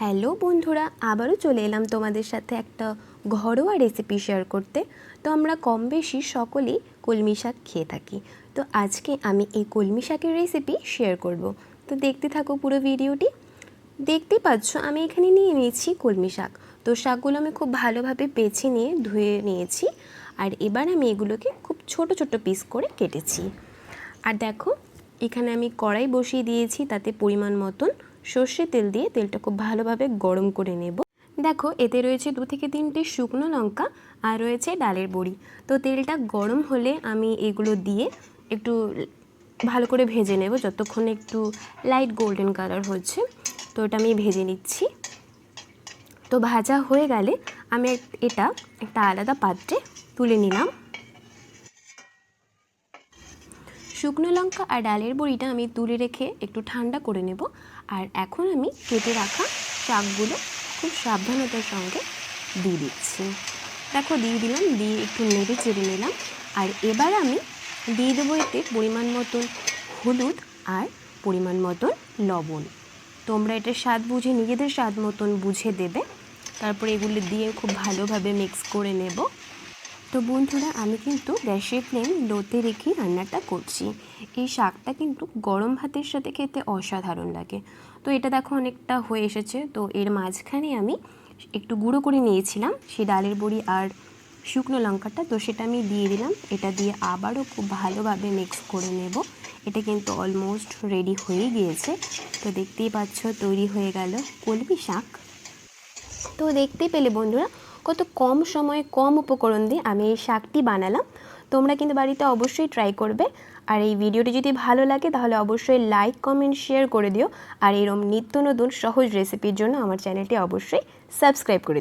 Hello বন্ধুরা, আবারও চলে এলাম তোমাদের সাথে একটা ঘরোয়া রেসিপি শেয়ার করতে। তো আমরা কম বেশি সকলেই কলমি শাক খেয়ে থাকি। তো আজকে আমি এই কলমি শাকের রেসিপি শেয়ার করব। তো দেখতে থাকো পুরো ভিডিওটি দেখতেই পাচ্ছ, আমি এখানে নিয়ে নিয়েছি কলমি শাক। তো শাকগুলো আমি খুব ভালোভাবে বেছে নিয়ে ধুয়ে নিয়েছি। আর এবার আমি এগুলোকে খুব ছোট ছোট পিস করে কেটেছি। আর দেখো, এখানে আমি কড়াই বসিয়ে দিয়েছি তাতে পরিমাণ মতন। সর্ষে তেল দিয়ে তেলটা খুব ভালোভাবে গরম করে নেব। দেখো, এতে রয়েছে দু থেকে তিনটে শুকনো লঙ্কা আর রয়েছে ডালের বড়ি। তো তেলটা গরম হলে আমি এগুলো দিয়ে একটু ভালো করে ভেজে নেব, যতক্ষণ একটু লাইট গোল্ডেন কালার হচ্ছে। তো এটা আমি ভেজে নিচ্ছি। তো ভাজা হয়ে গেলে আমি এটা একটা আলাদা পাত্রে তুলে নিলাম। শুকনো লঙ্কা আর ডালের বড়িটা আমি তুলে রেখে একটু ঠান্ডা করে নেব। আর এখন আমি কেটে রাখা শাকগুলো খুব সাবধানতার সঙ্গে দিয়ে দিচ্ছি। দেখো, দিয়ে দিলাম, দিয়ে একটু নেড়ে চেড়ে নিলাম। আর এবার আমি দিয়ে দেবো এতে পরিমাণ মতন হলুদ আর পরিমাণ মতন লবণ। তোমরা এটা স্বাদ বুঝে, নিজেদের স্বাদ মতন বুঝে দেবে। তারপরে এগুলো দিয়ে খুব ভালোভাবে মিক্স করে নেব। তো বন্ধুরা, আমি কিন্তু গ্যাসের ফ্লেম লোতে রেখে রান্নাটা করছি। এই শাকটা কিন্তু গরম ভাতের সাথে খেতে অসাধারণ লাগে। তো এটা দেখো অনেকটা হয়ে এসেছে। তো এর মাঝখানে আমি একটু গুঁড়ো করে নিয়েছিলাম সেই ডালের বড়ি আর শুকনো লঙ্কাটা। তো সেটা আমি দিয়ে দিলাম। এটা দিয়ে আবারও খুব ভালোভাবে মিক্স করে নেব। এটা কিন্তু অলমোস্ট রেডি হয়ে গিয়েছে। তো দেখতেই পাচ্ছ, তৈরি হয়ে গেল কলমি শাক। তো দেখতেই পেলে বন্ধুরা কত কম সময়ে কম উপকরণ দিয়ে আমি এই শাকটি বানালাম। তোমরা কিন্তু বাড়িতে অবশ্যই ট্রাই করবে। আর এই ভিডিওটি যদি ভালো লাগে, তাহলে অবশ্যই লাইক কমেন্ট শেয়ার করে দিও। আর এরম নিত্য নতুন সহজ রেসিপির জন্য আমার চ্যানেলটি অবশ্যই সাবস্ক্রাইব করে